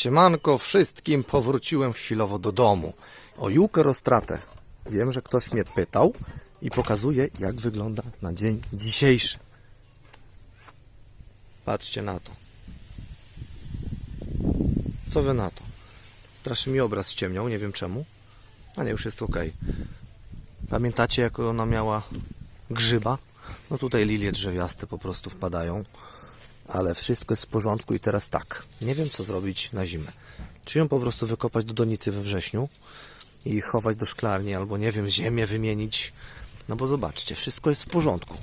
Siemanko wszystkim, powróciłem chwilowo do domu. O Jukę Roztratę. Wiem, że ktoś mnie pytał i pokazuję, jak wygląda na dzień dzisiejszy. Patrzcie na to. Co wy na to? Strasznie mi obraz ściemniał, nie wiem czemu. A nie, już jest ok. Pamiętacie, jak ona miała grzyba? No tutaj lilie drzewiaste po prostu wpadają. Ale wszystko jest w porządku i teraz tak. Nie wiem, co zrobić na zimę. Czy ją po prostu wykopać do donicy we wrześniu i chować do szklarni, albo nie wiem, ziemię wymienić. No bo zobaczcie, wszystko jest w porządku.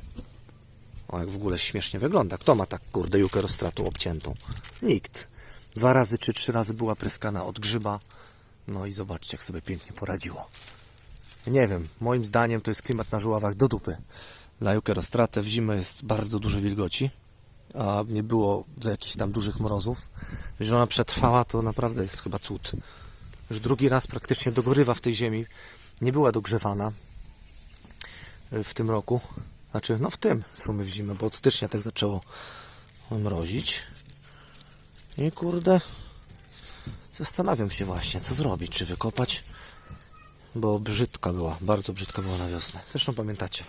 O, jak w ogóle śmiesznie wygląda. Kto ma tak, kurde, jukę roztratu obciętą? Nikt. Dwa razy czy trzy razy była pryskana od grzyba. No i zobaczcie, jak sobie pięknie poradziło. Nie wiem, moim zdaniem to jest klimat na żuławach do dupy. Dla jukę roztratę w zimę jest bardzo dużo wilgoci, a nie było za jakichś tam dużych mrozów. Że ona przetrwała, to naprawdę jest chyba cud. Już drugi raz praktycznie dogorywa w tej ziemi. Nie była dogrzewana w tym roku. Znaczy, no w tym w sumie w zimę, bo od stycznia tak zaczęło mrozić. I kurde, zastanawiam się właśnie, co zrobić. Czy wykopać, bo brzydka była, bardzo brzydka była na wiosnę. Zresztą pamiętacie.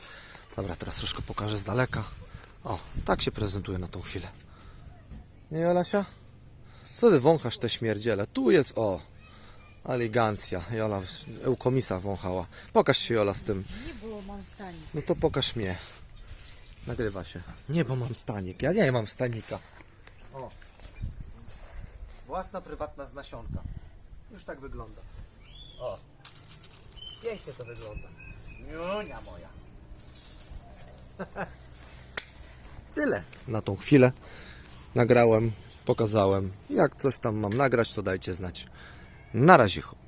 Dobra, teraz troszkę pokażę z daleka. O, tak się prezentuje na tą chwilę. Nie, Jolasia? Co ty wąchasz te śmierdziele? Tu jest, o, elegancja. Jola, eukomisa wąchała. Pokaż się, Jola, z tym. Nie było, mam stanik. No to pokaż mnie. Nagrywa się. Nie, bo mam stanik. Ja nie mam stanika. O. Własna, prywatna z nasionka. Już tak wygląda. O. Pięknie to wygląda. Niunia moja. Tyle. Na tą chwilę nagrałem, pokazałem. Jak coś tam mam nagrać, to dajcie znać. Na razie.